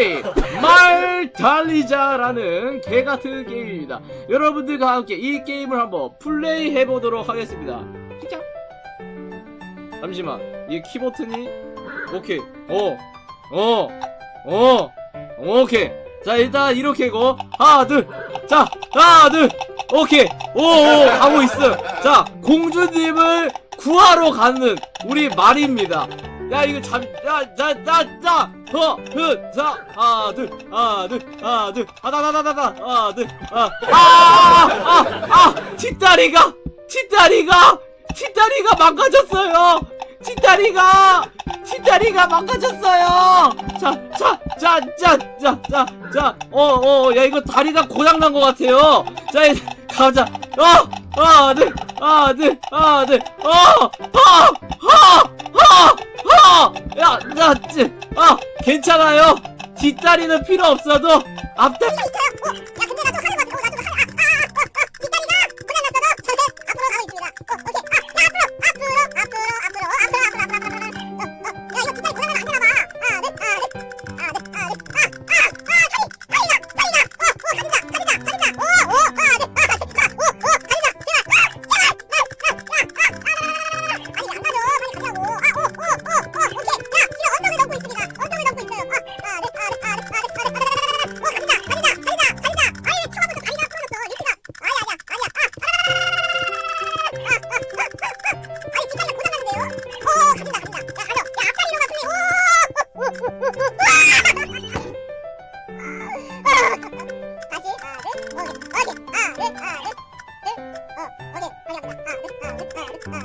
게임 말 달리자라는 개 같은 게임입니다. 여러분들과 함께 이 게임을 한번 플레이 해보도록 하겠습니다. 시작. 잠시만, 이 키보트니? 오케이, 어, 어, 어, 오케이. 자 일단 이렇게고 하나 둘, 자 하나 둘, 오케이, 오, 오 가고 있어. 자 공주님을 구하러 가는 우리 말입니다. 야 이거 잠, 야, 자, 자, 자, 더, 흐, 자, 하나, 둘, 하나, 둘, 하나, 둘, 하나, 하나, 하나, 하나, 하나, 둘, 아, 아, 아, 아, 아, 뒷다리가, 뒷다리가, 뒷다리가 망가졌어요. 뒷다리가, 뒷다리가 망가졌어요. 자, 자, 자, 자, 자, 자, 자, 어, 어, 야 이거 다리가 고장 난 것 같아요. 자, 이제 가자. 어, 하나, 둘, 하나, 둘, 하나, 둘, 어, 어, 어, 어. 아! 야, 나, 찌, 아, 괜찮아요. 뒷다리는 필요 없어도 앞다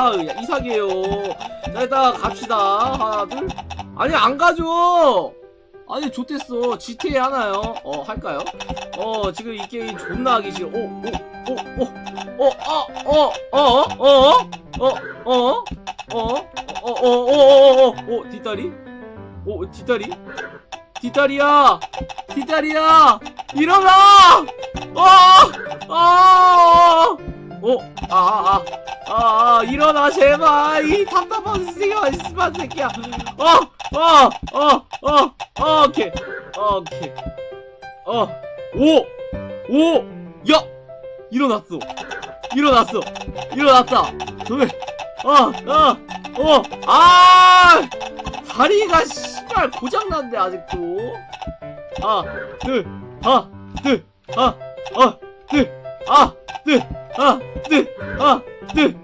아, 야, 이상해요. 자, 일단 갑시다. 하나, 둘. 아니, 안 가죠! 아니, 좋댔어. GTA 하나요? 어, 할까요? 어, 지금 이 게임 존나 하기 싫어. 오, 오, 오, 오, 어, 어, 어, 어, 어, 어, 어, 어, 어, 어, 어, 어, 어, 어, 어, 뒷다리? 오, 뒷다리? 뒷다리야! 뒷다리야! 일어나! 아! 아! 어, 아, 아, 아. 아, 아, 일어나, 제발. 이 답답한 새끼야, 이 스만 새끼야. 어, 어, 어, 어, 어, 오케이. 어, 오케이. 어, 오, 오, 야! 일어났어. 일어났어. 일어났다. 도매, 어, 어, 어, 아! 다리가 씨발 고장났네, 아직도. 아, 둘, 아, 둘, 아, 아, 둘, 아, 둘, 아, 둘, 하나, 둘, 하나, 둘,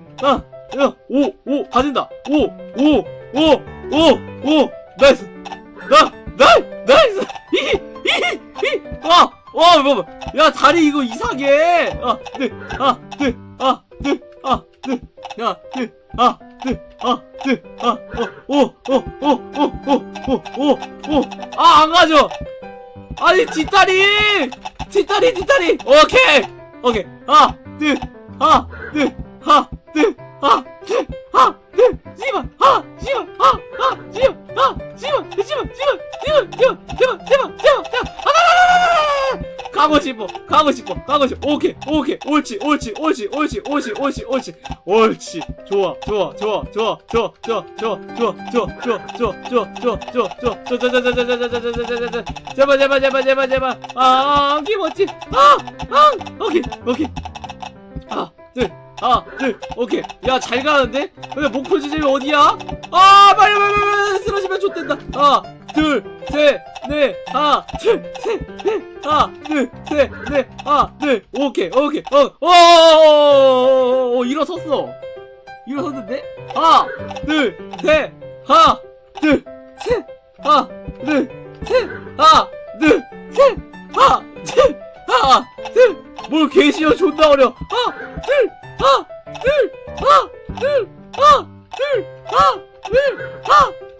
오, 오, 가진다. 오, 오, 오, 오, 오, 나이스. 나, 나, 나이스. 히히, 히 히, 히 와, 와, 봐봐. 야, 다리 이거 이상해. 아, 둘, 아, 둘, 아, 둘, 아, 둘, 야, 둘, 아, 둘, 아, 둘, 아, 어, 오, 오, 오, 오, 오, 오, 오, 아, 안 가져. 아니, 뒷다리! 뒷다리, 뒷다리! 오케이! 오케이. 아뜨아뜨아뜨아뜨아뜨 지금 아 씨발 아아 씨발 아 지금 지금 지금 지금 지금 지금 지금 가고 싶어, 가고 싶어, 가고 싶어. 오케이, 오케이, 옳지, 옳지, 옳지, 옳지, 옳지, 옳지, 옳지, 옳지. 좋아, 좋아, 좋아, 좋아, 좋아, 좋아, 좋아, 좋아, 좋아, 좋아, 좋아, 좋아, 좋아, 좋아, 좋아, 좋아. 제발, 제발, 제발, 제발, 제발. 아, 기모찌. 아, 아, 오케이, 오케이. 아, 둘, 아, 둘, 오케이. 야, 잘 가는데? 근데 목표 지점이 어디야? 아, 빨리, 빨리, 빨리, 쓰러지면 좋된다. 하나, 둘, 셋, 넷, 하나, 둘, 셋, 넷, 하나, 둘, 셋, 넷, 하나, 둘. 오케이, 오케이, 어, 어, 일어섰어. 일어섰는데? 하나, 둘, 셋, 하나, 둘, 셋, 하나, 둘, 셋, 하나, 둘, 셋, 하나, 둘, 하나, 둘. 뭘 개시여 존나 어려. 하나, 둘, 하나, 둘, 하나, 둘, 하나, 둘, 하나, 둘, 하나.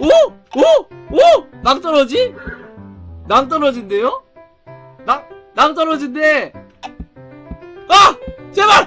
오! 오! 오! 낭떨어지? 낭떨어진데요? 낭, 낭떨어진데! 아! 제발!